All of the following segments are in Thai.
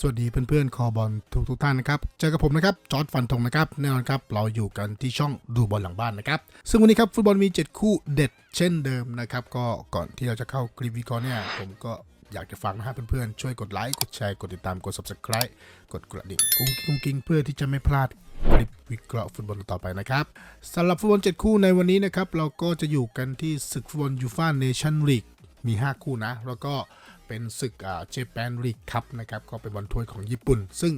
สวัสดีเพื่อนๆคอบอลทุกทุกๆท่านนะครับ เจอกับผมนะครับ จอร์ดฟันธงนะครับ แน่นอนครับ เราอยู่กันที่ช่องดูบอลหลังบ้านนะครับ ซึ่งวันนี้ครับ ฟุตบอลมี 7 คู่เด็ดเช่นเดิมนะครับ ก็ก่อนที่เราจะเข้าคลิปวิเคราะห์เนี่ย ผมก็อยากจะฟังนะฮะเพื่อนๆ ช่วยกดไลค์ กดแชร์ กดติดตาม กด subscribe กดกระดิ่งกุ้งกิ้งกุ้งกิ้งเพื่อที่จะไม่พลาดคลิปวิเคราะห์ฟุตบอลต่อไปนะครับสำหรับฟุตบอล7คู่ในวันนี้นะครับเราก็จะอยู่กันที่ศึกฟุตบอลยูฟ่าเนชั่นลีกมี 5 คู่นะแล้วก็ เป็นศึกเจแปนลีกคัพนะครับก็เป็นบอลถ้วยของญี่ปุ่น ซึ่ง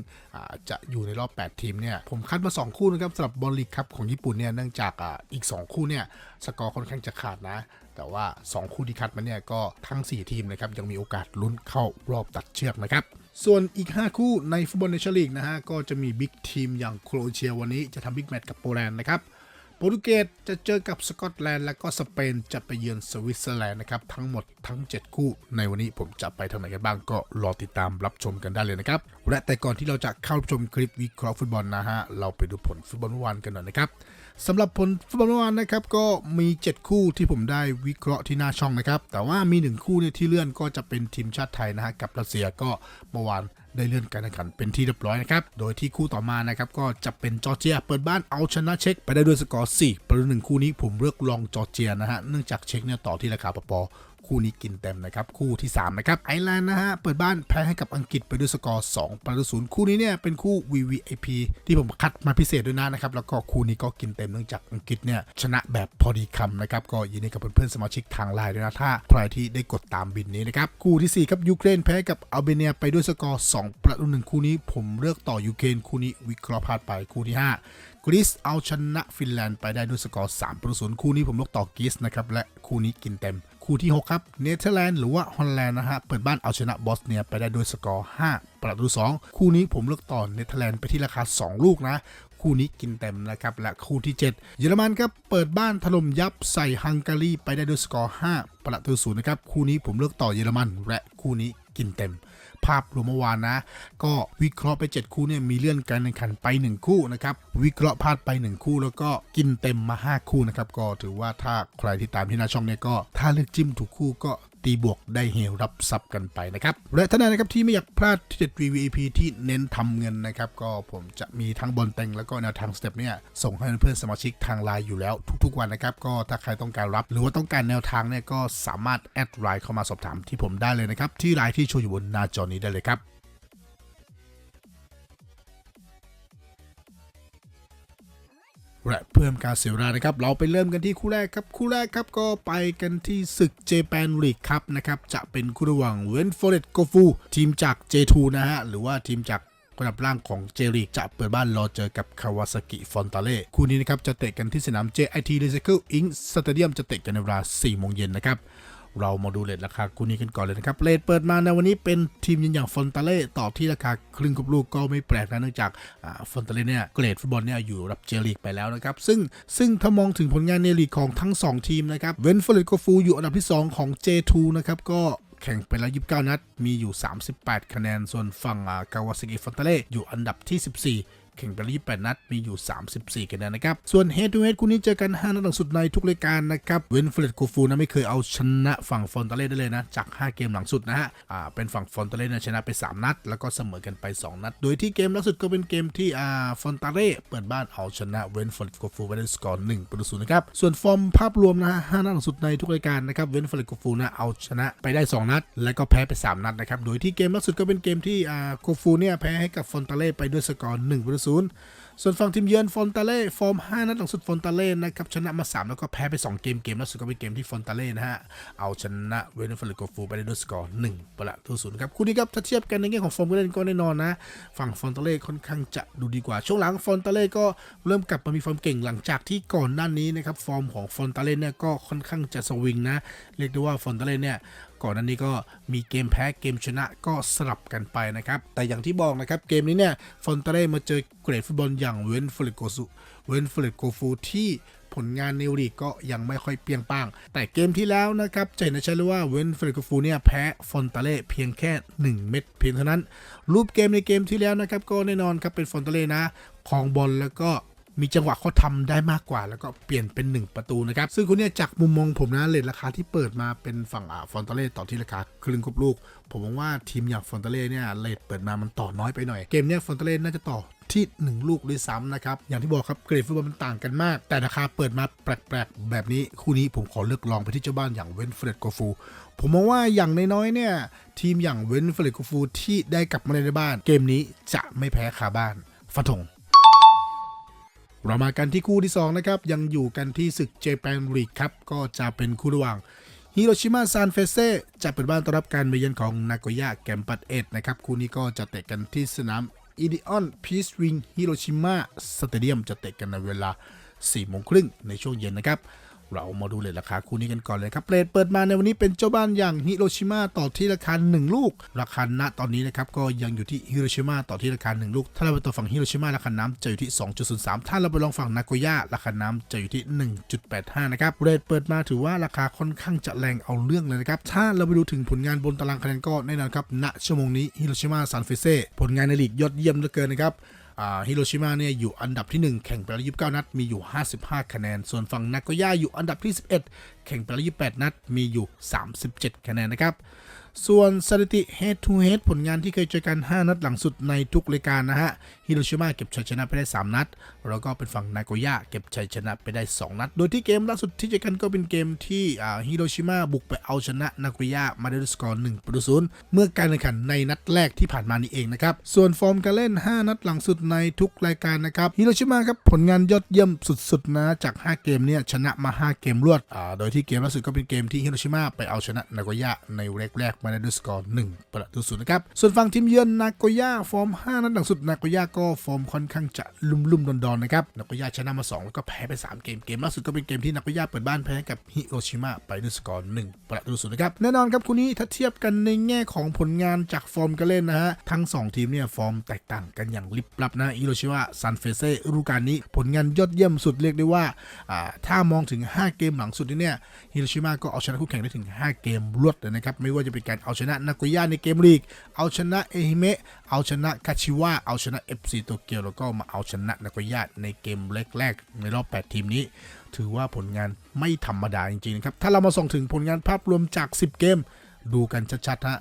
จะอยู่ในรอบ 8 ทีมเนี่ยผมคัดมา 2 คู่นะครับสำหรับบอลลีกคัพของญี่ปุ่นเนี่ยเนื่องจากอ่าอีก 2 คู่เนี่ยสกอร์ค่อนข้างจะขาดนะ แต่ว่า 2 คู่ที่คัดมาเนี่ยก็ทั้ง 4 ทีมนะครับยังมีโอกาสลุ้นเข้ารอบตัดเชือกนะครับส่วนอีก 5 คู่ในฟุตบอลเนชั่นลีกนะฮะก็จะมีบิ๊กทีมอย่างโครเอเชียวันนี้จะทำบิ๊กแมตช์กับโปแลนด์นะครับ โปรตุเกสจะเจอกับสกอตแลนด์และก็สเปนจะไปเยือนสวิตเซอร์แลนด์นะครับทั้งหมดทั้ง 7 คู่ ในวันนี้ผมจะไปทางไหนกันบ้างก็รอติดตามรับชมกันได้เลยนะครับ และแต่ก่อนที่เราจะเข้าชมคลิปวิเคราะห์ฟุตบอลนะฮะเราไปดูผลฟุตบอลเมื่อวานกันหน่อยนะครับสำหรับผลฟุตบอลเมื่อวานนะครับก็มี 7 คู่ที่ผมได้วิเคราะห์ที่หน้าช่องนะครับแต่ว่ามี 1 คู่เนี่ยที่เลื่อนก็จะเป็นทีมชาติไทยนะฮะกับรัสเซียก็เมื่อวาน ได้เลื่อนการแข่งขันเป็นที่เรียบร้อยนะครับ โดยที่คู่ต่อมานะครับก็จะเป็นจอร์เจีย เปิดบ้านเอาชนะเช็กไปได้ด้วยสกอร์4ประตูหนึ่งคู่นี้ผมเลือกลองจอร์เจียนะฮะ เนื่องจากเช็กเนี่ยต่อที่ราคาปป คู่นี้กินเต็มนะครับ คู่ที่ 3 นะครับ ไอร์แลนด์นะฮะ เปิดบ้านแพ้ให้กับอังกฤษไปด้วยสกอร์2ประตูศูนย์คู่นี้เนี่ยเป็นคู่ VVIP ที่ผมคัดมาพิเศษด้วยนะนะครับ แล้วก็คู่นี้ก็กินเต็มเนื่องจากอังกฤษเนี่ยชนะแบบพอดีคำนะครับ ก็ยินดีกับเพื่อนๆสมาชิกทางไลน์ด้วยนะถ้าใครที่ได้กดตามบินนี้นะครับ คู่ที่4ครับยูเครนแพ้กับอัลเบเนียไปด้วยสกอร์2ประตูหนึ่งคู่นี้ ผมเลือกต่อยูเครนคู่นี้วิเคราะห์พลาดไปคู่ที่ 5กรีซเอาชนะฟินแลนด์ไปได้ด้วยสกอร์3ประตูศูนย์คู่นี้ผมเลือกต่อกรีซนะครับและคู่นี้กินเต็ม คู่ที่ 6 ครับเนเธอร์แลนด์หรือว่าฮอลแลนด์นะฮะเปิดบ้านเอาชนะบอสเนียไปได้ด้วยสกอร์ 5 ประตู 2 คู่นี้ผมเลือกต่อเนเธอร์แลนด์ไปที่ราคา 2 ลูกนะ คู่นี้กินเต็มนะครับ และคู่ที่ 7 เยอรมันครับเปิดบ้านถล่มยับใส่ฮังการีไปได้ด้วยสกอร์ 5 ประตูศูนย์นะครับ คู่นี้ผมเลือกต่อเยอรมันและคู่นี้กินเต็ม ภาพรวมเมื่อวานนะ ก็วิเคราะห์ไป 7 คู่เนี่ยมีเลื่อนการแข่งขันไป 1 คู่นะครับ วิเคราะห์พลาดไป 1 คู่ แล้วก็กินเต็มมา 5 คู่นะครับ ก็ถือว่าถ้าใครที่ตามที่หน้าช่องเนี่ยก็ ถ้าเลือกจิ้มถูกคู่ก็ ตีบวกได้เฮลรับซับกันไปนะครับ และท่านใดนะครับที่ไม่อยากพลาดที่จะ VVIP ที่เน้นทำเงินนะครับ ก็ผมจะมีทั้งบอลเต็งแล้วก็แนวทางสเต็ปเนี่ยส่งให้เพื่อนสมาชิกทางไลน์อยู่แล้วทุกๆวันนะครับ ก็ถ้าใครต้องการรับ หรือว่าต้องการแนวทางเนี่ยก็สามารถแอดไลน์เข้ามาสอบถามที่ผมได้เลยนะครับที่ไลน์ที่โชว์อยู่บนหน้าจอนี้ได้เลยครับ และเพิ่มการเสียเวลานะครับ เราไปเริ่มกันที่คู่แรกครับ คู่แรกครับก็ไปกันที่ศึกเจแปนลีกครับนะครับ จะเป็นคู่ระหว่างเวนฟอร์เรตโกฟูทีมจาก J2 นะฮะ หรือว่าทีมจากระดับล่างของเจลีกจะเปิดบ้านรอเจอกับคาวาซากิฟอนตาเล่คู่นี้นะครับจะเตะกันที่สนาม JIT Recycle Inc. Stadium จะเตะกันในเวลา4โมงเย็นนะครับ เรามาดูเลทราคาคู่นี้กันก่อนเลยนะครับเลทเปิดมาในวันนี้เป็นทีมยิงอย่างฟอนตาเล่ต่อที่ราคาครึ่งกับลูกก็ไม่แปลกนะเนื่องจากฟอนตาเล่เนี่ยเกรดฟุตบอลเนี่ยอยู่ระดับเจลีกไปแล้วนะครับซึ่งซึ่งถ้ามองถึงผลงานในลีกของทั้ง 2 ทีมนะครับเวนฟอร์เรตโกฟูอยู่อันดับที่ 2 ของ J2 นะครับก็แข่งไปแล้ว 29 นัด มีอยู่ 38 คะแนน ส่วนฝั่งกาวาซากิฟอนตาเล่อยู่อันดับที่ 14 แข่งไปแล้ว28นัด มีอยู่ 34คะแนนนะครับ ส่วน Head to Head คู่นี้เจอกัน 5 นัดหลังสุดในทุกรายการนะครับเวนเฟรดกูฟูนะไม่เคยเอาชนะฝั่งฟอนตาเล่ได้เลยนะ จาก 5 เกมหลังสุดนะฮะอ่าเป็นฝั่งฟอนตาเล่ชนะไป 3 นัด แล้วก็เสมอกันไป 2 นัด โดยที่เกมล่าสุดก็เป็นเกมที่อ่าฟอนตาเล่เปิดบ้านเอาชนะเวนเฟรดกูฟูไปได้สกอร์1ประตูศูนย์นะครับส่วนฟอร์มภาพรวมนะฮะ5นัดหลังสุดในทุกรายการนะครับเวนเฟรดกูฟูนะเอาชนะไปได้ 2 นัด แล้วก็แพ้ไป 3 นัดนะครับโดยที่เกมล่าสุดก็เป็นเกมที่อ่าโกฟูเนี่ยแพ้ให้กับฟอนตาเล่ไปด้วยสกอร์1ประตูศูนย์ส่วนฝั่งทีมเยือนฟอนตาเล่ฟอร์ม 5 นัดหลังสุดฟอนตาเล่นะครับชนะมา 3 แล้วก็แพ้ไป 2 เกมเกมล่าสุดก็เป็นเกมที่ฟอนตาเล่นะฮะ เอาชนะเวเนฟลิโกฟูไปได้ด้วยสกอร์1ประตูศูนย์ครับคู่นี้ครับถ้าเทียบกันในแง่ของฟอร์มการเล่นก็แน่นอนนะ ฝั่งฟอนตาเล่ค่อนข้างจะดูดีกว่า ช่วงหลังฟอนตาเล่ก็เริ่มกลับมามีฟอร์มเก่งหลังจากที่ก่อนหน้านี้นะครับฟอร์มของฟอนตาเล่เนี่ยก็ค่อนข้างจะสวิงนะเรียกได้ว่าฟอนตาเล่เนี่ย ก่อนหน้านี้ก็มีเกมแพ้เกมชนะก็สลับกันไปนะครับ แต่อย่างที่บอกนะครับ เกมนี้เนี่ยฟอนตาเล่มาเจอเกรดฟุตบอลอย่างเวนฟลิโกซูเวนฟลิโกฟูที่ผลงานในลีกก็ยังไม่ค่อยเปียงป้างแต่เกมที่แล้วนะครับจะเห็นได้ชัดเลยว่าเวนฟลิโกฟูเนี่ยแพ้ฟอนตาเล่เพียงแค่ 1 เม็ดเพียงเท่านั้น รูปเกมในเกมที่แล้วนะครับก็แน่นอนครับเป็นฟอนตาเล่นะของบอลแล้วก็ มีจังหวะเขาทำได้มากกว่า แล้วก็เปลี่ยนเป็น 1 ประตูนะครับ ซึ่งคุณเนี่ยจากมุมมองผมนะเลทราคาที่เปิดมาเป็นฝั่งอ่าฟอนตเล่ต่อที่ราคาครึ่งครบลูก ผมมองว่าทีมอย่างฟอนตเล่เนี่ยเลทเปิดมามันต่อน้อยไปหน่อยเกมเนี่ยฟอนตเล่น่าจะต่อที่ 1 ลูกด้วยซ้ำนะครับ อย่างที่บอกครับ เกรดฟุตบอลมันต่างกันมาก แต่ราคาเปิดมาแปลกๆ แบบนี้ คู่นี้ผมขอเลือกลองไปที่เจ้าบ้านอย่างเวนเฟรดโกฟูผมมองว่าอย่างน้อยๆเนี่ย ทีมอย่างเวนเฟรดโกฟูที่ได้กลับมาในบ้าน เกมนี้จะไม่แพ้คาบ้านฟันธง เรามากันที่คู่ที่ 2 นะครับ ยังอยู่กันที่ศึกเจแปนลีกครับก็จะเป็นคู่ระหว่างฮิโรชิมาซานเฟเซจะเป็นบ้านต้อนรับการมาเยือนของนาโกย่าแกมปัดเอ็ดนะครับคู่นี้ก็จะเตะกันที่สนามอีดิออนพีซวิงฮิโรชิมาสเตเดียมจะเตะกันในเวลา4โมงครึ่งในช่วงเย็นนะครับ เรามาดูเลทราคาคู่นี้กันก่อนเลยครับเรทเปิดมาในวันนี้เป็นเจ้าบ้านอย่างฮิโรชิมาต่อที่ราคา 1 ลูก ราคาณตอนนี้นะครับก็ยังอยู่ที่ฮิโรชิมาต่อที่ราคา 1 ลูก ถ้าเราไปต่อฝั่งฮิโรชิมาราคาน้ำจะอยู่ที่ 2.03 ถ้าเราไปลองฝั่งนาโกย่าราคาน้ำจะอยู่ที่ 1.85 นะครับเรทเปิดมาถือว่าราคาค่อนข้างจะแรงเอาเรื่องเลยนะครับถ้าเราไปดูถึงผลงานบนตารางคะแนนก็แน่นอนครับณชั่วโมงนี้ฮิโรชิมาซันเฟเซ่ผลงานในลีกยอดเยี่ยมเหลือเกินนะครับ ฮิโรชิมาเนี่ยอยู่อันดับที่ 1 แข่งไปแล้วยีนัด มีอยู่ 55 คะแนน ส่วนฝั่งนาโกย่าอยู่อันดับที่ 11 แข่งไปแล้วยีนัด มีอยู่ 37 คะแนนนะครับ ส่วนสถิติ head to head ผลงานที่เคยเจอกัน 5 นัดหลังสุดในทุกรายการนะฮะ ฮิโรชิมาเก็บชัยชนะไปได้ 3 นัด แล้วก็เป็นฝั่งนาโกย่าเก็บชัยชนะไปได้ 2 นัด โดยที่เกมล่าสุดที่เจอกันก็เป็นเกมที่ฮิโรชิมาบุกไปเอาชนะนาโกย่ามาด้วยสกอร์1ประตูศูนย์เมื่อการแข่งขันในนัดแรกที่ผ่านมานี่เองนะครับ ส่วนฟอร์มการเล่น 5 นัดหลังสุดในทุกรายการนะครับฮิโรชิมาครับผลงานยอดเยี่ยมสุดๆนะจาก 5 เกมเนี่ยชนะมา 5 เกมรวดโดยที่เกมล่าสุดก็เป็นเกมที่ฮิโรชิมาไปเอาชนะนาโกย่าในเล็กแรกมาได้ด้วยสกอร์1ประตูศูนย์นะครับส่วนฝั่งทีมเยือนนาโกย่าฟอร์ม 5 นัดหลังสุดนาโกย่าก็ฟอร์มค่อนข้างจะลุ่มๆดอนๆนะครับนาโกย่าชนะมา 2 แล้วก็แพ้ไป 3 เกม เกมล่าสุดก็เป็นเกมที่นาโกย่าเปิดบ้านแพ้กับฮิโรชิมาไปด้วยสกอร์1ประตูศูนย์นะครับ แน่นอนครับคู่นี้ถ้าเทียบกันในแง่ของผลงานจากฟอร์มการเล่นนะฮะ ทั้ง 2 ทีมเนี่ยฟอร์มแตกต่างกันอย่างลิบลับนะฮิโรชิมาซันเฟเซ่ฤดูกาลนี้ผลงานยอดเยี่ยมสุดเรียกได้ว่าอ่าถ้ามองถึง 5 เกมหลังสุดนี่เนี่ยฮิโรชิมาก็เอาชนะคู่แข่งได้ถึง 5 เกมรวดเลยนะครับไม่ว่าจะเป็นการเอาชนะนาโกย่าในเกมลีก เอาชนะเอฮิเมะเอาชนะคาชิวะเอาชนะ FC โตเกียวแล้วก็มาเอาชนะนากย่าในเกมแรกๆในรอบ 8 ทีมนี้ ถือว่าผลงานไม่ธรรมดาจริงๆนะครับ ถ้าเรามาส่องถึงผลงานภาพรวมจาก 10 เกม ดูกันชัดๆฮะ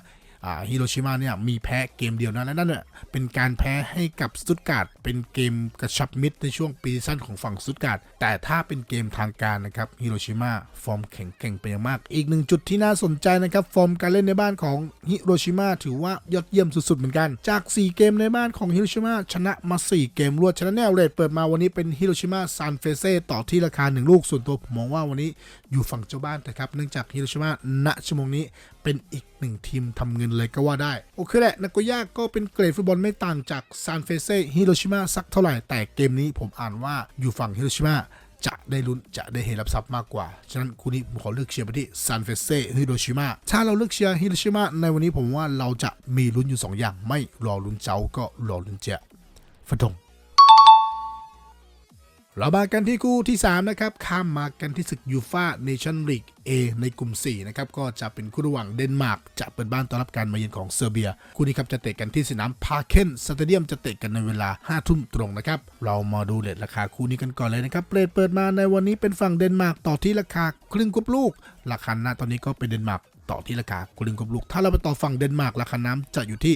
ฮิโรชิมาเนี่ยมีแพ้เกมเดียวนะและนั่นเนี่ยเป็นการแพ้ให้กับสตุตการ์ดเป็นเกมกระชับมิตรในช่วงปีสั้นของฝั่งสตุตการ์ดแต่ถ้าเป็นเกมทางการนะครับฮิโรชิมาฟอร์มแข็งแกร่งเป็นอย่างมาก อีกหนึ่งจุดที่น่าสนใจนะครับฟอร์มการเล่นในบ้านของฮิโรชิมาถือว่ายอดเยี่ยมสุดๆเหมือนกันจาก 4 เกมในบ้านของฮิโรชิมาชนะมา 4 เกมรวดชนะแนวเรทเปิดมาวันนี้เป็นฮิโรชิมาซานเฟเซ่ต่อที่ราคา 1 ลูกส่วนตัวผมมองว่าวันนี้ อยู่ฝั่งเจ้าบ้านแต่ครับเนื่องจากฮิโรชิมาณชั่วโมงนี้เป็นอีกหนึ่งทีมทำเงินเลยก็ว่าได้ โอเคแหละนาโกย่าก็เป็นเกรดฟุตบอลไม่ต่างจากซานเฟเซ่ฮิโรชิมาสักเท่าไหร่แต่เกมนี้ผมอ่านว่าอยู่ฝั่งฮิโรชิมาจะได้ลุ้นจะได้เห็นรับทรัพย์มากกว่า ฉะนั้นคู่นี้ผมขอเลือกเชียร์ไปที่ซานเฟเซ่ฮิโรชิมาถ้าเราเลือกเชียร์ฮิโรชิมาในวันนี้ผมว่าเราจะมีลุ้นอยู่ 2 อย่าง ไม่รอลุ้นเจ้าก็รอลุ้นเจ้าฟันธง เรามากันที่คู่ที่ 3 นะครับ ข้ามมากันที่ศึกยูฟาเนชั่นลีก A ในกลุ่ม 4 นะครับ ก็จะเป็นคู่ระหว่างเดนมาร์กจะเปิดบ้านต้อนรับการมาเยือนของเซอร์เบีย คู่นี้ครับจะเตะกันที่สนามพาเคนสเตเดียมจะเตะกันในเวลา 5 ทุ่มตรงนะครับ เรามาดูเลทราคาคู่นี้กันก่อนเลยนะครับเรทเปิดมาในวันนี้เป็นฝั่งเดนมาร์กต่อที่ราคาครึ่งกรุ๊ปลูก ราคาหน้าตอนนี้ก็เป็นเดนมาร์ก ต่อที่ราคาครึ่งกบลูก ถ้าเราไปต่อฝั่งเดนมาร์กราคาน้ำจะอยู่ที่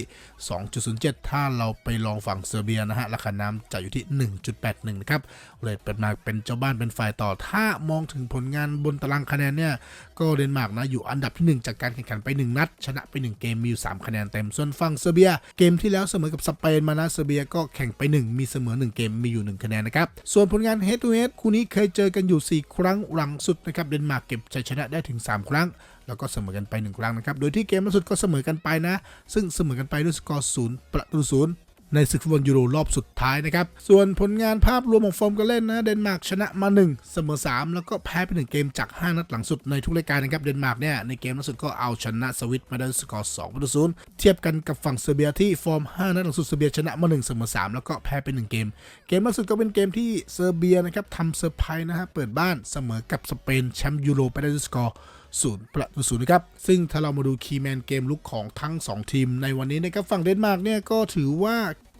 2.07 ถ้าเราไปลองฝั่งเซอร์เบียนะฮะราคาน้ำจะอยู่ที่ 1.81 นะครับเลยเป็นมาเป็นเจ้าบ้านเป็นฝ่ายต่อ ถ้ามองถึงผลงานบนตารางคะแนนเนี่ยก็เดนมาร์กนะอยู่อันดับที่ 1 จากการแข่งขันไป 1 นัด ชนะไป 1 เกมมีอยู่3คะแนนเต็มส่วนฝั่งเซอร์เบีย เกมที่แล้วเสมอกับสเปนมานะเซอร์เบียก็แข่งไป 1 มีเสมอ 1 เกมมีอยู่ 1 คะแนนนะครับส่วนผลงาน head to head คู่นี้เคยเจอกันอยู่ 4 ครั้งหลังสุดนะครับเดนมาร์กเก็บชัยชนะได้ถึง 3 ครั้ง แล้วก็เสมอกันไป 1 ครั้งนะครับ โดยที่เกมล่าสุดก็เสมอกันไปนะ ซึ่งเสมอกันไปด้วยสกอร์ศูนย์ประตูศูนย์ในศึกฟุตบอลยูโรรอบสุดท้ายนะครับ ส่วนผลงานภาพรวมของฟอร์มการเล่นนะ เดนมาร์กชนะมา 1 เสมอ 3 แล้วก็แพ้ไป1เกมจาก 5 นัดหลังสุดในทุกรายการนะครับ เดนมาร์กเนี่ย ในเกมล่าสุดก็เอาชนะสวิตมาได้วยสกอร์2ประตูศูนย์เทียบกันกับฝั่งเซอร์เบียที่ฟอร์ม 5 นัดหลังสุดเซอร์เบียชนะมา 1 เสมอ 3 แล้วก็แพ้ไป1เกม เกมล่าสุดก็เป็นเกมที่เซอร์เบียนะครับทำเซอร์ไพรส์นะฮะเปิดบ้านเสมอกับสเปนแชมป์ยูโรไปได้สกอร์ ศูนย์ประตูศูนย์นะครับ ซึ่งถ้าเรามาดูคีย์แมนเกมลุกของทั้ง 2 ทีม ในวันนี้นะครับฝั่งเดนมาร์กเนี่ยก็ถือว่า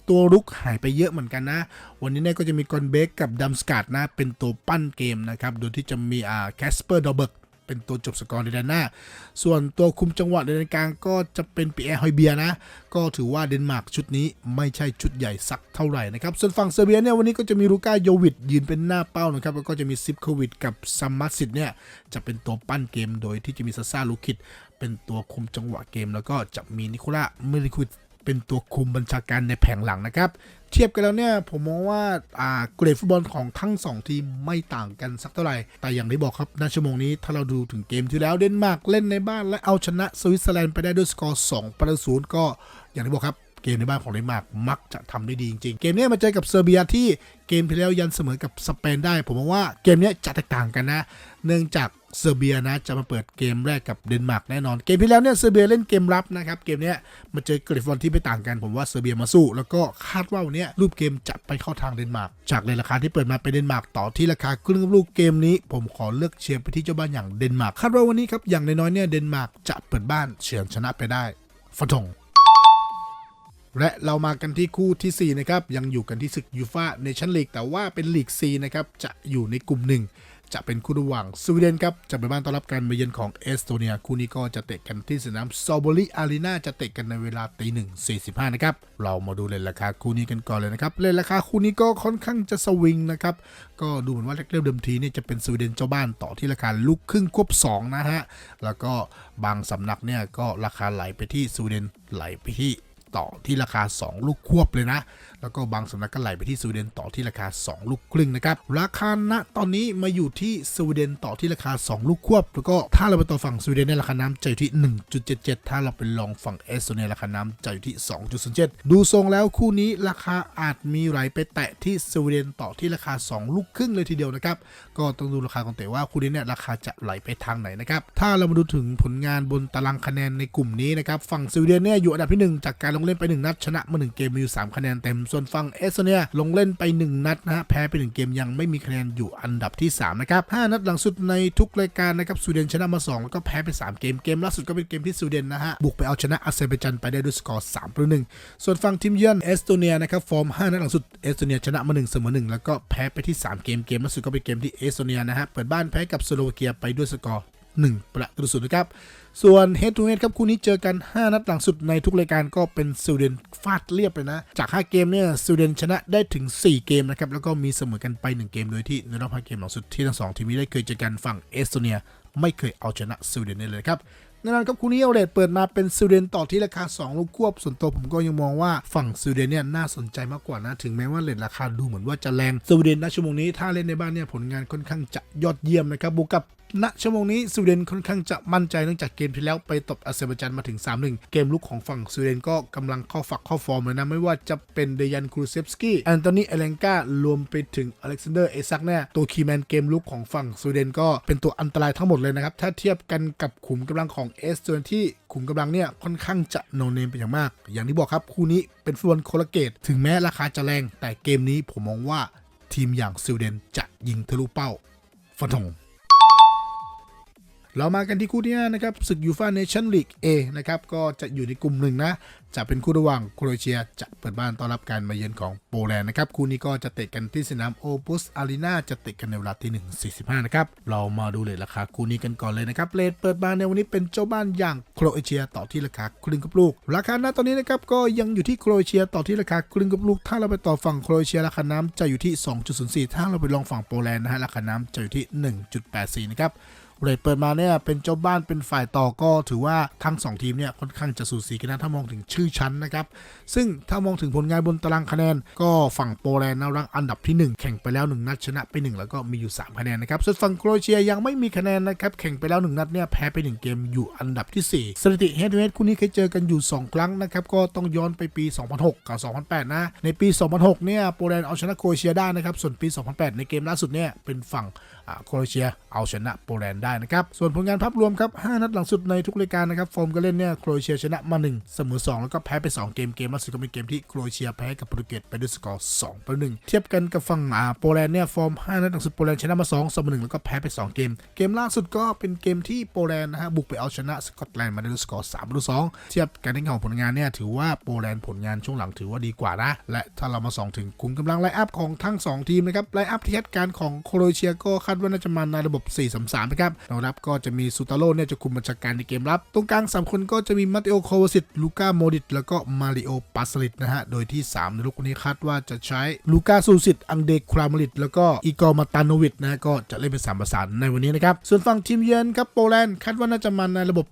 ตัวรุกหายไปเยอะเหมือนกันนะ วันนี้เนี่ยก็จะมีกอนเบกกับดัมสกัดนะ เป็นตัวปั้นเกมนะครับ โดยที่จะมีอ่าแคสเปอร์ดอเบิร์ก เป็นตัวจบสกอร์ในแดนหน้า ส่วนตัวคุมจังหวะในแดนกลางก็จะเป็นปีแอร์ฮอยเบียนะ ก็ถือว่าเดนมาร์กชุดนี้ไม่ใช่ชุดใหญ่สักเท่าไหร่นะครับ ส่วนฝั่งเซอร์เบียเนี่ยวันนี้ก็จะมีลูก้าโยวิดยืนเป็นหน้าเป้านะครับ แล้วก็จะมีซิปโควิดกับซัมมัสซิดเนี่ยจะเป็นตัวปั้นเกมโดยที่จะมีซาซาลูคิดเป็นตัวคุมจังหวะเกม แล้วก็จะมีนิโคล่าเมลิควิด เป็นตัวคุมบัญชาการในแผงหลังนะครับ เทียบกันแล้วเนี่ยผมมองว่าอ่าเกรดฟุตบอลของทั้ง 2 ทีมไม่ต่างกันสักเท่าไหร่ แต่อย่างที่บอกครับในชั่วโมงนี้ถ้าเราดูถึงเกมที่แล้วเดนมาร์กเล่นในบ้านและเอาชนะสวิตเซอร์แลนด์ไปได้ด้วยสกอร์2ประตูศูนย์ก็อย่างที่บอกครับเกมในบ้านของเดนมาร์กมักจะทำได้ดีจริงๆ เกมนี้มาเจอกับเซอร์เบียที่เกมที่แล้วยันเสมอกับสเปนได้ ผมมองว่าเกมนี้จะแตกต่างกันนะ เนื่องจาก เซอร์เบียนะจะมาเปิดเกมแรกกับเดนมาร์กแน่นอน เกมที่แล้วเนี่ยเซอร์เบียเล่นเกมรับนะครับ เกมเนี้ยมาเจอกรดฟุตบอลที่ไม่ต่างกัน ผมว่าเซอร์เบียมาสู้ แล้วก็คาดว่าวันนี้รูปเกมจะไปเข้าทางเดนมาร์กจากในราคาที่เปิดมาเป็นเดนมาร์กต่อที่ราคาครึ่งลูกเกมนี้ ผมขอเลือกเชียร์ไปที่เจ้าบ้านอย่างเดนมาร์กคาดว่าวันนี้ครับอย่างน้อยๆเนี่ยเดนมาร์กจะเปิดบ้านเฉือนชนะไปได้ฟันธงและเรามากันที่คู่ทีสี่4 นะครับ ยังอยู่กันที่ศึกยูฟาเนชั่นลีกแต่ว่าเป็นลีก C นะครับ จะอยู่ในกลุ่มหนึ่ง จะเป็นคู่ระหว่างสวีเดนครับจะเป็นบ้านต้อนรับการมาเยือนของเอสโตเนียคู่นี้ก็จะเตะกันที่สนามซอบบรีอารีนาจะเตะกันในเวลาตีหนึ่งสี่สิบห้านะครับเรามาดูเลนราคาคู่นี้กันก่อนเลยนะครับเลนราคาคู่นี้ก็ค่อนข้างจะสวิงนะครับก็ดูเหมือนว่าแรกเริ่มเดิมทีเนี่ยจะเป็นสวีเดนเจ้าบ้านต่อที่ราคาลูกครึ่งควบสองนะฮะแล้วก็บางสำนักเนี่ยก็ราคาไหลไปที่สวีเดนไหลไปที่ต่อที่ราคา 2 ลูกควบเลยนะ แล้วก็บางสำนักก็ไหลไปที่สวีเดนต่อที่ราคา 2 ลูกครึ่งนะครับราคาณตอนนี้มาอยู่ที่สวีเดนต่อที่ราคา 2 ลูกควบ แล้วก็ถ้าเราไปต่อฝั่งสวีเดนเนี่ยราคาน้ำจะอยู่ที่ 1.77 ถ้าเราไปลองฝั่งเอสโตเนียราคาน้ำจะอยู่ที่ 2.07 ดูทรงแล้วคู่นี้ราคาอาจมีไหลไปแตะที่สวีเดนต่อที่ราคา 2 ลูกครึ่งเลยทีเดียวนะครับก็ต้องดูราคากันแต่ว่าคู่นี้เนี่ยราคาจะไหลไปทางไหนนะครับถ้าเรามาดูถึงผลงานบนตารางคะแนนในกลุ่มนี้นะครับฝั่งสวีเดนเนี่ยอยู่อันดับที่ 1 จากการลงเล่นไป 1 นัดชนะมา1เกมมีอยู่3คะแนนเต็มสส่วนฝั่งเอสโตเนียลงเล่นไป 1 นัดนะฮะแพ้ไป1เกมยังไม่มีคะแนนอยู่อันดับที่ 3 นะครับ 5 นัดหลังสุดในทุกรายการนะครับสวีเดนชนะมา 2 แล้วก็แพ้ไป 3 เกมเกมล่าสุดก็เป็นเกมที่สวีเดนนะฮะบุกไปเอาชนะอาเซอร์ไบจันไปได้ด้วยสกอร์3ประตู1ส่วนฝั่งทีมเยือนเอสโตเนียนะครับฟอร์ม 5 นัดหลังสุดเอสโตเนียชนะมา1เสมอ1แล้วก็แพ้ไปที่ 3 เกมเกมล่าสุดก็เป็นเกมที่เอสโตเนียนะฮะเปิดบ้านแพ้กับสโลวาเกียไปด้วยสกอร์1ประตูศูนย์นะครับ ส่วน head to head ครับคู่นี้เจอกัน 5 นัดหลังสุดในทุกรายการก็เป็นสวีเดนฟาดเรียบเลยนะ จาก 5 เกมเนี่ยสวีเดนชนะได้ถึง 4 เกมนะครับ แล้วก็มีเสมอกันไป 1 เกม โดยที่ในรอบ5เกมหลังสุดที่ทั้งสองทีมนี้ได้เคยเจอกันฝั่งเอสโตเนีย ไม่เคยเอาชนะสวีเดนเลยครับแน่นอนครับคู่นี้เอาเรทเปิดมาเป็นสวีเดนต่อที่ราคา 2 ลูกควบ ส่วนตัวผมก็ยังมองว่าฝั่งสวีเดนเนี่ยน่าสนใจมากกว่านะ ถึงแม้ว่าเรทราคาดูเหมือนว่าจะแรงสวีเดนณชั่วโมงนี้ถ้าเล่นในบ้านเนี่ยผลงานค่อนข้างจะยอดเยี่ยมนะครับบวกกับ ณชั่วโมงนี้สวีเดนค่อนข้างจะมั่นใจเนื่องจากเกมที่แล้วไปตบอาเซอร์ไบจันมาถึง 3-1 เกมลุกของฝั่งสวีเดนก็กำลังเข้าฝักเข้าฟอร์มเลยนะ ไม่ว่าจะเป็นเดยันครูเซฟสกี้แอนโทนีเอเลนการวมไปถึงอเล็กซานเดอร์เอซักเนี่ยตัวคีย์แมนเกมลุกของฝั่งสวีเดนก็เป็นตัวอันตรายทั้งหมดเลยนะครับ ถ้าเทียบกันกับขุมกำลังของเอสโตนที่ขุมกำลังเนี่ยค่อนข้างจะโนเนมเป็นอย่างมาก อย่างที่บอกครับคู่นี้เป็นฟุตบอลโคลเกต ถึงแม้ราคาจะแรง แต่เกมนี้ผมมองว่าทีมอย่างสวีเดนจะยิงทะลุเป้าฟันธง เรามากันที่คู่ที่5นะครับศึกยูฟาเนชั่นลีก A นะครับก็จะอยู่ในกลุ่มหนึ่งนะ จะเป็นคู่ระหว่างโครเอเชียจะเปิดบ้านต้อนรับการมาเยือนของโปแลนด์นะครับ คู่นี้ก็จะเตะกันที่สนามโอปุสอารีนาจะเตะกันในเวลาที่ 1 45 นะครับ เรามาดูเลทราคาคู่นี้กันก่อนเลยนะครับเลทเปิดบ้านในวันนี้เป็นเจ้าบ้านอย่างโครเอเชียต่อที่ราคาครึ่งกับลูก ราคาณตอนนี้นะครับก็ยังอยู่ที่โครเอเชียต่อที่ราคาครึ่งกับลูก ถ้าเราไปต่อฝั่งโครเอเชียราคาน้ำจะอยู่ที่ 2.04 ถ้าเราไปลองฝั่งโปแลนด์นะฮะราคาน้ำจะอยู่ที่ 1.84 นะครับ เรทเปิดมาเนี่ยเป็นเจ้าบ้านเป็นฝ่ายต่อก็ถือว่าทั้ง 2 ทีมเนี่ยค่อนข้างจะสูสีกันนะถ้ามองถึงชื่อชั้นนะครับซึ่งถ้ามองถึงผลงานบนตารางคะแนน ก็ฝั่งโปแลนด์นะรังอันดับที่ 1 แข่งไปแล้ว 1 นัดชนะไป 1 แล้วก็มีอยู่ 3 คะแนนนะครับส่วนฝั่งโครเอเชียยังไม่มีคะแนนนะครับแข่งไปแล้ว 1 นัดเนี่ยแพ้ไป 1 เกมอยู่อันดับที่ 4 สถิติเฮดทูเฮดคู่นี้เคยเจอกันอยู่ 2 ครั้งนะครับก็ต้องย้อนไปปี 2006 กับ 2008 นะในปี 2006 เนี่ยโปแลนด์เอาชนะโครเอเชียได้นะครับส่วนปี 2008 ในเกมล่าสุดเนี่ยเป็นฝั่ง โครเอเชียเอาชนะโปแลนด์ได้นะครับ ส่วนผลงานภาพรวมครับ 5 นัดหลังสุดในทุกรายการนะครับฟอร์มการเล่นเนี่ยโครเอเชียชนะมา 1 เสมอ 2 แล้วก็แพ้ไป 2 เกม เกมล่าสุดก็เป็นเกมที่โครเอเชียแพ้กับโปรตุเกสไปด้วยสกอร์2ต่อ1เทียบกันกับฝั่งอ่าโปแลนด์เนี่ยฟอร์ม 5 นัดหลังสุดโปแลนด์ชนะมา2เสมอ1แล้วก็แพ้ไป 2 เกม เกมล่าสุดก็เป็นเกมที่โปแลนด์นะฮะบุกไปเอาชนะสกอตแลนด์มาด้วยสกอร์3ต่อ2เทียบกันในของผลงานเนี่ยถือว่าโปแลนด์ผลงานช่วงหลังถือว่าดีกว่านะและถ้าเรามาส่องถึงคุมกำลังไลน์อัพของทั้ง 2 ทีมนะครับไลน์อัพที่คาดการของโครเอเชียก็คาดว่าน่าจะมาในระบบ 4-3-3 นะครับแนวรับก็จะมีซูตาโร่เนี่ยจะคุมบัญชาการในเกมรับ ตรงกลาง 3 คนก็จะมีมาตเตโอโควาซิตลูก้าโมดิตแล้วก็มาริโอปาสลิตนะฮะ โดยที่ 3 ในลูกนี้คาดว่าจะใช้ลูก้าซูซิตอังเดครามลิตแล้วก็อีกอร์มาตานโนวิดนะฮะก็จะเล่นเป็นสามประสานในวันนี้นะครับ ส่วนฝั่งทีมเยือนครับโปแลนด์คาดว่าน่าจะมาในระบบ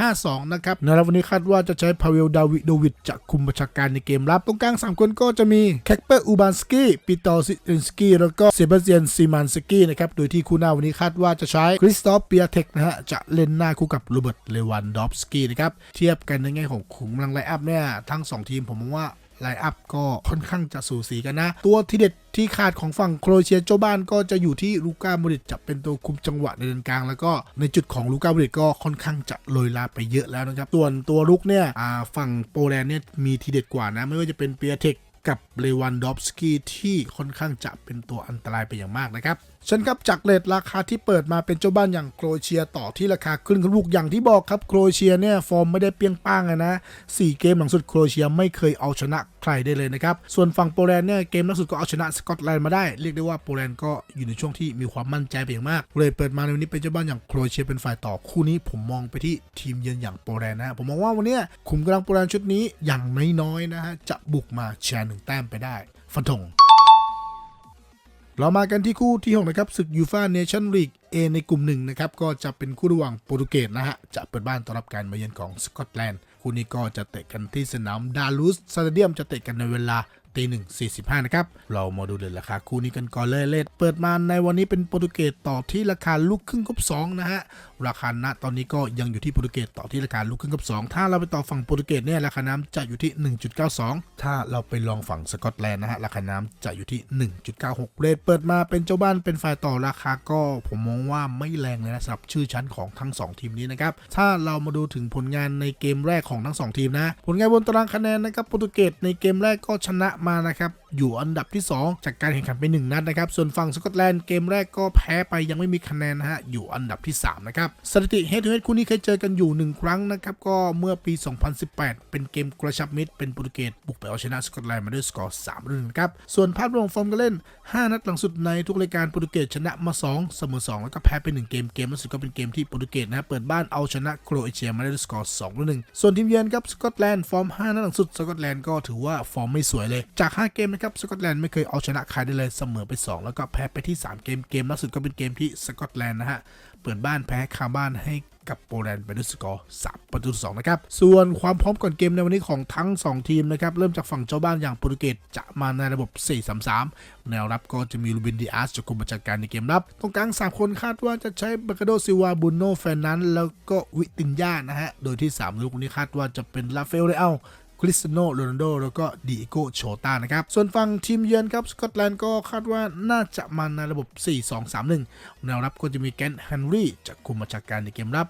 3-5-2 นะครับในวันนี้คาดว่าจะใช้พาเวลดาวิโดวิดจะคุมบัญชาการในเกมรับ ตรงกลาง 3 คนก็จะมีแคคเปอร์อูบานสกี้ปิโตซิเอนสกี้แล้วก็เซบาสเตียนซีมานสกี้นะครับโดยที่คู่หน้าวันนี้คาดว่าจะใช้คริสตอฟเปียเทคนะฮะ จะเล่นหน้าคู่กับโรเบิร์ตเลวันดอฟสกี้นะครับ เทียบกันในแง่ของขุมกำลังไลน์อัพเนี่ย ทั้ง 2 ทีมผมมองว่าไลน์อัพก็ค่อนข้างจะสูสีกันนะ ตัวที่เด็ดที่ขาดของฝั่งโครเอเชียเจ้าบ้านก็จะอยู่ที่ลูก้าโมดริตจะเป็นตัวคุมจังหวะในเลนกลาง แล้วก็ในจุดของลูก้าโมดริตก็ค่อนข้างจะโรยลาไปเยอะแล้วนะครับส่วนตัวลุกเนี่ยฝั่งโปแลนด์เนี่ยมีทีเด็ดกว่านะ ไม่ว่าจะเป็นเปียเทคกับเลวันดอฟสกี้ที่ค่อนข้างจะเป็นตัวอันตรายไปอย่างมากนะครับ ฉันครับจากเลทราคาที่เปิดมาเป็นเจ้าบ้านอย่างโครเอเชียต่อที่ราคาขึ้นลูกอย่างที่บอกครับโครเอเชียเนี่ยฟอร์มไม่ได้เปียงป้างเลยนะ 4 เกมหลังสุดโครเอเชียไม่เคยเอาชนะใครได้เลยนะครับ ส่วนฝั่งโปแลนด์เนี่ยเกมล่าสุดก็เอาชนะสกอตแลนด์มาได้ เรียกได้ว่าโปแลนด์ก็อยู่ในช่วงที่มีความมั่นใจไปอย่างมาก เลยเปิดมาในวันนี้เป็นเจ้าบ้านอย่างโครเอเชียเป็นฝ่ายต่อคู่นี้ ผมมองไปที่ทีมเยือนอย่างโปแลนด์นะผมมองว่าวันนี้ขุมกำลังโปแลนด์ชุดนี้อย่างน้อยๆนะฮะจะบุกมาแชร์หนึ่งแต้มไปได้ ฟันธง เรามากันที่คู่ที่6นะครับศึกยูฟ่าเนชั่นลีกเอในกลุ่มหนึ่งนะครับก็จะเป็นคู่ระหว่างโปรตุเกสนะฮะจะเปิดบ้านต้อนรับการมาเยือนของสกอตแลนด์ คู่นี้ก็จะเตะกันที่สนามดารุสสเตเดียมจะเตะกันในเวลา ตีหนึ่งสี่สิบห้านะครับ เรามาดูเลยราคาคู่นี้กันก่อนเลยเลทเปิดมาในวันนี้เป็นโปรตุเกสต่อที่ราคาลูกครึ่งกบสองนะฮะ ราคาณตอนนี้ก็ยังอยู่ที่โปรตุเกสต่อที่ราคาลูกครึ่งกับ2ถ้าเราไปต่อฝั่งโปรตุเกสเนี่ยราคาน้ำจะอยู่ที่1.92ถ้าเราไปลองฝั่งสกอตแลนด์นะฮะราคาน้ำจะอยู่ที่1.96เรทเปิดมาเป็นเจ้าบ้านเป็นฝ่ายต่อราคาก็ผมมองว่าไม่แรงเลยนะสำหรับชื่อชั้นของทั้ง2ทีมนี้นะครับถ้าเรามาดูถึงผลงานในเกมแรกของทั้ง2ทีมนะผลงานบนตารางคะแนนนะครับโปรตุเกสในเกมแรกก็ชนะมานะครับ อยู่อันดับที่ 2 จากการแข่งขันไป 1 นัดนะครับ ส่วนฝั่งสกอตแลนด์เกมแรกก็แพ้ไปยังไม่มีคะแนนนะฮะอยู่อันดับที่ 3 นะครับ สถิติ head to head คู่นี้เคยเจอกันอยู่ 1 ครั้งนะครับ ก็เมื่อปี 2018 เป็นเกมกระชับมิตรเป็นโปรตุเกสบุกไปเอาชนะสกอตแลนด์มาด้วยสกอร์3รุ่นครับส่วนภาพรวมของฟอร์มการเล่น 5 นัดหลังสุดในทุกรายการโปรตุเกสชนะมา 2 เสมอ 2 แล้วก็แพ้ไป1เกมเกมล่าสุดก็เป็นเกมที่โปรตุเกสนะฮะเปิดบ้านเอาชนะโครเอเชียมาได้ด้วยสกอร์2รุ่น1ส่วนทีมเยือนครับสกอตแลนด์ฟอร์ม5นัดหลังสุดสกอตแลนด์ก็ถือว่าฟอร์มไม่สวยเลยจาก 5 เกมนะครับสกอตแลนด์ไม่เคยเอาชนะใครได้เลยเสมอไป 2 แล้วก็แพ้ไปที่ 3 เกมเกมล่าสุดก็เป็นเกมที่สกอตแลนด์นะฮะเปิดบ้านแพ้คาบ้านให้กับโปแลนด์ไปด้วยสกอร์3ประตูต่อ2นะครับ ส่วนความพร้อมก่อนเกมในวันนี้ของทั้ง 2 ทีมนะครับ เริ่มจากฝั่งเจ้าบ้านอย่างโปรตุเกสจะมาในระบบ 4-3-3 แนวรับก็จะมีลูบินดิอาสจะคุมบัญชาการในเกมรับ ตรงกลาง 3 คนคาดว่าจะใช้เบคาโดซิวาบุนโนเฟรนันแล้วก็วิตินยานะฮะ โดยที่ 3 ลูกนี้คาดว่าจะเป็นลาเฟลเลอัล คริสโนโรนัลโดแล้วก็ดิโกโชตานะครับ ส่วนฝั่งทีมเยือนครับสกอตแลนด์ก็คาดว่าน่าจะมาในระบบ 4-2-3-1 แนวรับก็จะมีแกนแฮนรี่จะคุมบัญชาการในเกมรับ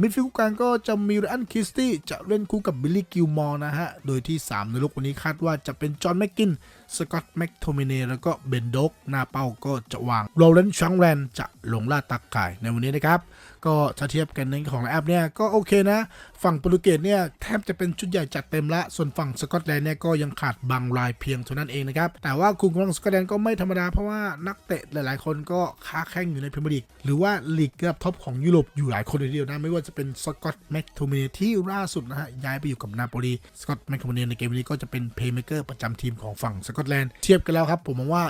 มิดฟิลด์กลางก็จะมีรันคิสตี้จะเล่นคู่กับบิลลี่กิลมอร์นะฮะ โดยที่ 3 ในลูกวันนี้คาดว่าจะเป็นจอห์นแม็กกิน สกอตแม็กโทมิเนแล้วก็เบนด็อกหน้าเป้าก็จะวางโรเลนชังแรนจะลงล่าตักไก่ในวันนี้นะครับ ก็ถ้าเทียบกันในของแอปเนี่ยก็โอเคนะ ฝั่งโปรตุเกสเนี่ยแทบจะเป็นชุดใหญ่จัดเต็มละ ส่วนฝั่งสกอตแลนด์เนี่ยก็ยังขาดบางรายเพียงเท่านั้นเองนะครับ แต่ว่าคุมกำลังสกอตแลนด์ก็ไม่ธรรมดาเพราะว่านักเตะหลายๆ คนก็ค้าแข่งอยู่ในพรีเมียร์ลีกหรือว่าลีกระดับท็อปของยุโรปอยู่หลายคนเลยทีเดียวนะไม่ว่าจะเป็นสกอตแม็กโทมิเนที่ล่าสุดนะฮะย้ายไปอยู่กับนาโปลีสกอตแม็กโทมิเนในเกมนี้ก็จะเป็นเพย์เมเกอร์ประจำทีมของฝั่งสกอตแลนด์เทียบกันแล้วครับผมมองว่า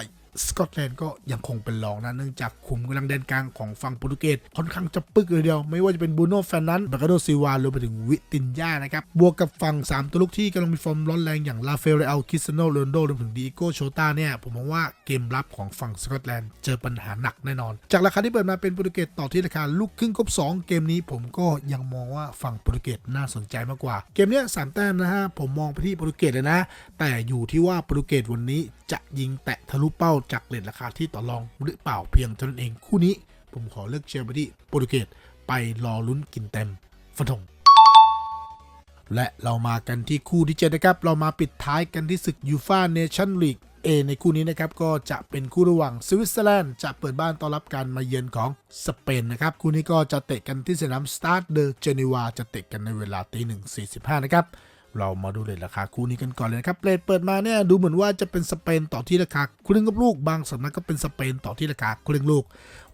สกอตแลนด์ก็ยังคงเป็นรองนะเนื่องจากขุมกำลังแดนกลางของฝั่งโปรตุเกสค่อนข้างจะปึกเลยเดียว ไม่ว่าจะเป็นบูโน่แฟร์นันด์บาคาโดซิวารวมไปถึงวิตินยานะครับบวกกับฝั่ง 3 ตัวลุกที่กำลังมีฟอร์มร้อนแรงอย่างลาเฟลเรอัลคิสโนโรนโดรวมถึงดีโก้โชตาเนี่ยผมมองว่าเกมรับของฝั่งสกอตแลนด์เจอปัญหาหนักแน่นอน จากราคาที่เปิดมาเป็นโปรตุเกสต่อที่ราคาลูกครึ่งครบ2 เกมนี้ผมก็ยังมองว่าฝั่งโปรตุเกสน่าสนใจมากกว่า เกมเนี้ยสามแต้มนะฮะผมมองไปที่โปรตุเกสเลยนะ แต่อยู่ที่ว่าโปรตุเกสวันนี้จะยิงแตะทะลุเป้าจากเลทราคาที่ต่อรองหรือเปล่าเพียงเท่านั้นเองคู่นี้ ผมขอเลือกเชียร์ไปที่โปรตุเกสไปรอลุ้นกินเต็มฟันธงและเรามากันที่คู่ที่7นะครับ เรามาปิดท้ายกันที่ศึกยูฟาเนชั่นลีก A ในคู่นี้นะครับ ก็จะเป็นคู่ระหว่างสวิตเซอร์แลนด์จะเปิดบ้านต้อนรับการมาเยือนของสเปนนะครับ คู่นี้ก็จะเตะกันที่สนามสตาร์เดอเจนีวาจะเตะกันในเวลาตีหนึ่งสี่สิบห้านะครับ เรามาดูเลทราคาคู่นี้กันก่อนเลยนะครับเลทเปิดมาเนี่ยดูเหมือนว่าจะเป็นสเปนต่อที่ราคาครึ่งกับลูกบางสำนักก็เป็นสเปนต่อที่ราคาครึ่งลูก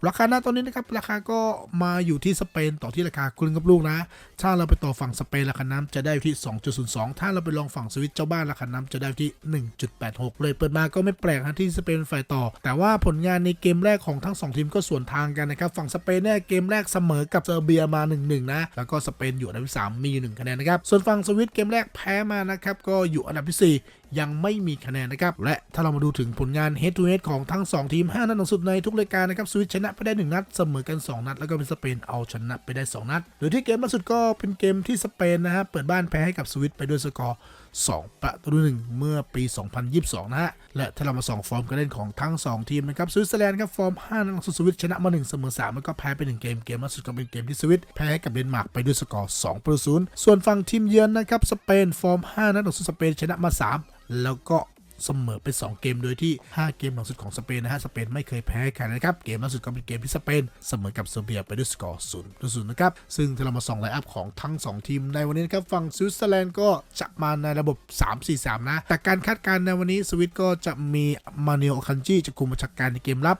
ราคาหน้าตอนนี้นะครับราคาก็มาอยู่ที่สเปนต่อที่ราคาครึ่งกับลูกนะ ถ้าเราไปต่อฝั่งสเปนราคาน้ำจะได้อยู่ที่ 2.02 ถ้าเราไปลองฝั่งสวิตเจ้าบ้านราคาน้ำจะได้ที่ 1.86 เลยเปิดมาก็ไม่แปลกนะที่สเปนเป็นฝ่ายต่อ แต่ว่าผลงานในเกมแรกของทั้ง 2 ทีมก็ส่วนทางกันนะครับฝั่งสเปนเนี่ยเกมแรกเสมอกับเซอร์เบียมา 1-1 นะ แล้วก็สเปนอยู่อันดับที่3มีอยู่1คะแนนนะครับส่วนฝั่งสวิตเกมแรกแพ้มานะครับก็อยู่อันดับที่4ยังไม่มีคะแนนนะครับ และถ้าเรามาดูถึงผลงาน head to head ของทั้ง 2 ทีม 5 นัดหลังสุดในทุกรายการนะครับสวิตชนะไปได้ 1 นัด เสมอกัน 2 นัด แล้วก็เป็นสเปนเอาชนะไปได้ 2 นัด โดยที่เกมล่าสุดก็เป็นเกมที่สเปนนะฮะเปิดบ้านแพ้ให้กับสวิตไปด้วยสกอร์ 2 ประตูหนึ่งเมื่อปี 2022 นะฮะ และถ้าเรามาส่องฟอร์มการเล่นของทั้ง 2 ทีมนะครับสวิตเซอร์แลนด์ครับฟอร์ม 5 นัดหลังสุดสวิตชนะมา 1 เสมอ 3 แล้วก็แพ้ไป 1 เกม เกมล่าสุดก็เป็นเกมที่สวิตแพ้ให้กับเดนมาร์กไปด้วยสกอร์ 2 ประตูศูนย์ส่วนฝั่งทีมเยือนนะครับสเปนฟอร์ม 5 นัดหลังสุดสเปนชนะมา 3 แล้วก็เสมอไป 2 เกมโดยที่ 5 เกมหลังสุดของสเปนนะฮะ สเปนไม่เคยแพ้ใครนะครับ เกมล่าสุดก็เป็นเกมที่สเปนเสมอกับเซอร์เบียไปด้วยสกอร์0ต่อศูนย์นะครับ ซึ่งถ้าเรามาส่องไลน์อัพของทั้ง 2 ทีมในวันนี้นะครับ ฝั่งสวิตเซอร์แลนด์ก็จะมาในระบบ 3-4-3 นะ แต่การคาดการณ์ในวันนี้สวิตก็จะมีมาเนลคันจีจะคุมประชาการในเกมรับ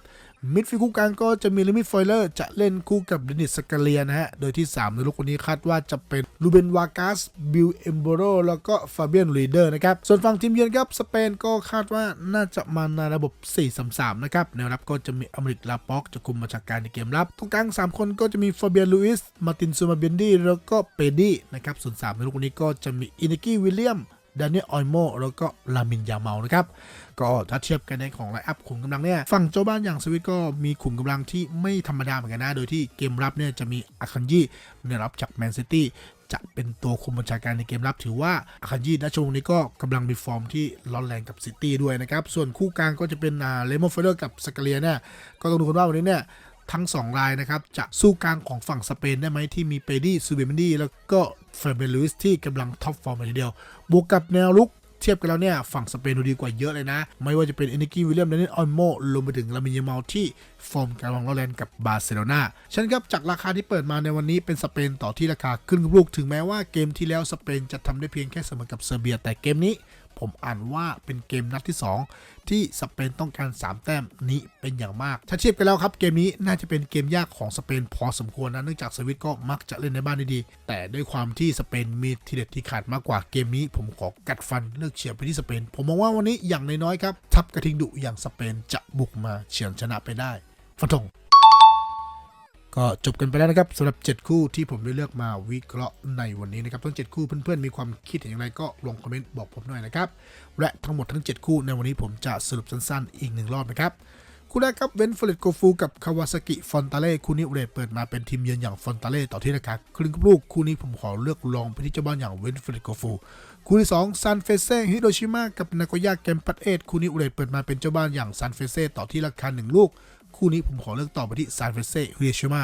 มิดฟิลด์คู่กลางก็จะมีลิมิตฟอยเลอร์จะเล่นคู่กับเดนิสสกาเลียนะฮะ โดยที่ 3 ในลูกคนนี้คาดว่าจะเป็นลูเบนวากาสบิลเอมโบโรแล้วก็ฟาเบียนลีเดอร์นะครับ ส่วนฝั่งทีมเยือนครับ สเปนก็คาดว่าน่าจะมาในระบบ 4-3-3 นะครับแนวรับก็จะมีอเมริกลาป็อกจะคุมบัญชาการในเกมรับตรงกลาง 3 คนก็จะมีฟาเบียนลูอิสมาตินซูมาเบนดี้แล้วก็เปดี้นะครับส่วน3ในลูกคนนี้ก็จะมีอินิกี้วิลเลียม ดานิเอลออยโมแล้วก็ลามินยาเมานะครับ ก็ถ้าเทียบกันในของไลอัพขุมกำลังเนี่ยฝั่งเจ้าบ้านอย่างสวิตก็มีขุมกำลังที่ไม่ธรรมดาเหมือนกันนะ โดยที่เกมรับเนี่ยจะมีอาคันยี่เนี่ยรับจากแมนซิตี้จะเป็นตัวคุมบัญชาการในเกมรับถือว่าอาคันยี่ณช่วงนี้ก็กำลังมีฟอร์มที่ร้อนแรงกับซิตี้ด้วยนะครับ ส่วนคู่กลางก็จะเป็นเลโมเฟเลอร์กับสกาเลียเนี่ยก็ต้องดูกันว่าวันนี้เนี่ยทั้ง 2 รายนะครับ จะสู้กลางของฝั่งสเปนได้ไหมที่มีเปดี้ซูเบมนดี้แล้วก็ เฟรเบลุสที่กำลังท็อปฟอร์มเลยทีเดียว บวกกับแนวลุกเทียบกันแล้วเนี่ย ฝั่งสเปนดูดีกว่าเยอะเลยนะ ไม่ว่าจะเป็นเอนิกี้วิลเลียมเดนนิสออนโมรวมไปถึงลามิเยามาลที่ฟอร์มกำลังร้อนแรงกับบาร์เซโลนาฉันครับจากราคาที่เปิดมาในวันนี้เป็นสเปนต่อที่ราคาขึ้นลูกถึงแม้ว่าเกมที่แล้วสเปนจะทำได้เพียงแค่เสมอกับเซอร์เบีย แต่เกมนี้ ผมอ่านว่าเป็นเกมนัดที่ 2 ที่สเปนต้องการ 3 แต้มนี้เป็นอย่างมาก ถ้าเทียบกันแล้วครับเกมนี้น่าจะเป็นเกมยากของสเปนพอสมควรนะเนื่องจากสวิตก็มักจะเล่นในบ้านได้ดีแต่ด้วยความที่สเปนมีทีเด็ดที่ขาดมากกว่าเกมนี้ ผมขอกัดฟันเลือกเชียร์ไปที่สเปน ผมมองว่าวันนี้อย่างน้อยๆครับทัพกระทิงดุอย่างสเปนจะบุกมาเฉือนชนะไปได้ฟันธง ก็จบกันไปแล้วนะครับสำหรับ 7 คู่ที่ผมได้เลือกมาวิเคราะห์ในวันนี้นะครับทั้ง 7 คู่เพื่อนๆมีความคิดเห็นอย่างไรก็ลงคอมเมนต์บอกผมหน่อยนะครับและทั้งหมดทั้ง 7 คู่ในวันนี้ผมจะสรุปสั้นๆ อีกหนึ่งรอบนะครับคู่แรกครับเวนฟลเลตโกฟูกับคาวาซากิฟอนตาเล่คู่นี้เรทเปิดมาเป็นทีมเยือนอย่างฟอนตาเล่ต่อที่ราคาครึ่งกับลูกคู่นี้ผมขอเลือกลองไปที่เจ้าบ้านอย่างเวนฟลเลตโกฟูคู่ที่2ซันเฟเซ่ฮิโรชิมะกับนาโกย่าเกมปัตเอทคู่นี้เรทเปิดมาเป็นเจ้าบ้านอย่างซันเฟเซ่ต่อที่ราคาหนึ่งลูก คู่นี้ผมขอเลือกต่อไปที่ซานเฟรเซ่ฮิโรชิมะ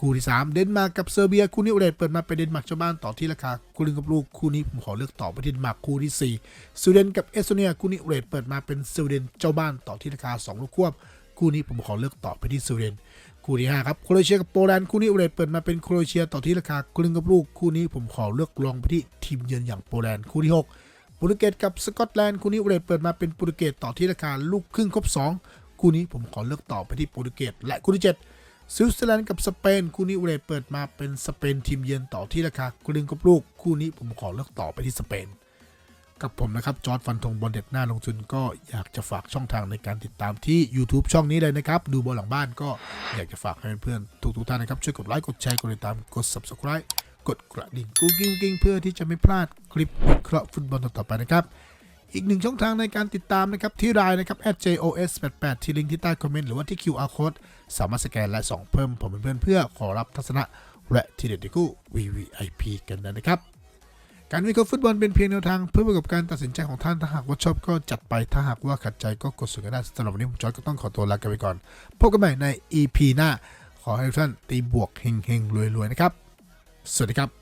คู่ที่ 3 เดนมาร์กกับเซอร์เบียคู่นี้เรทเปิดมาเป็นเดนมาร์กเจ้าบ้านต่อที่ราคาคู่ลึงกับลูกคู่นี้ผมขอเลือกต่อไปที่เดนมาร์กคู่ที่4สวีเดนกับเอสโตเนียคู่นี้เรทเปิดมาเป็นสวีเดนเจ้าบ้านต่อที่ราคา2ลูกควบคู่นี้ผมขอเลือกต่อไปที่สวีเดนคู่ที่5ครับโครเอเชียกับโปแลนด์คู่นี้เรทเปิดมาเป็นโครเอเชียต่อที่ราคาคู่ลึงกับลูกคู่นี้ผมขอเลือกลองไปที่ทีมเยือนอย่างโปแลนด์คู่ที่ 6โปรตุเกสกับสกอตแลนด์คู่นี้เรทเปิดมาเป็นโปรตุเกสต่อที่ราคาลูกครึ่งครบ2 คู่นี้ผมขอเลือกต่อไปที่โปรตุเกสและคู่ที่7สวิตเซอร์แลนด์กับสเปนคู่นี้เรเปิดมาเป็นสเปนทีมเยือนต่อที่ราคาคู่ลึงกับลูกคู่นี้ผมขอเลือกต่อไปที่สเปนกับผมนะครับจอร์ดฟันธงบอลเด็ดหน้าลงทุนก็อยากจะฝากช่องทางในการติดตามที่ YouTube ช่องนี้เลยนะครับ ดูบอลหลังบ้านก็อยากจะฝากให้เพื่อนๆทุกๆท่านนะครับ ช่วยกดไลค์กดแชร์กดติดตามกด Subscribe กดกระดิ่งกุ้งกิ้งกิ้งเพื่อที่จะไม่พลาดคลิปวิเคราะห์ฟุตบอลต่อๆไปนะครับ อีกหนึ่งช่องทางในการติดตามนะครับที่รายนะครับ @jos88 ที่ลิงก์ที่ใต้คอมเมนต์หรือว่าที่ QR code สามารถสแกนและส่องเพิ่มผมเพื่อนเพื่อขอรับทัศนะและทีเด็ดที่คู่ VVIP กันนะครับการวิเคราะห์ฟุตบอลเป็นเพียงแนวทางเพื่อประกอบการตัดสินใจของท่านถ้าหากว่าชอบก็จัดไปถ้าหากว่าขัดใจก็กดสุ่มกันได้สำหรับวันนี้ผมจอยก็ต้องขอตัวลากันไปก่อนพบกันใหม่ใน EP หน้า ขอให้ทุกท่านตีบวกเฮงๆรวยๆนะครับ สวัสดีครับ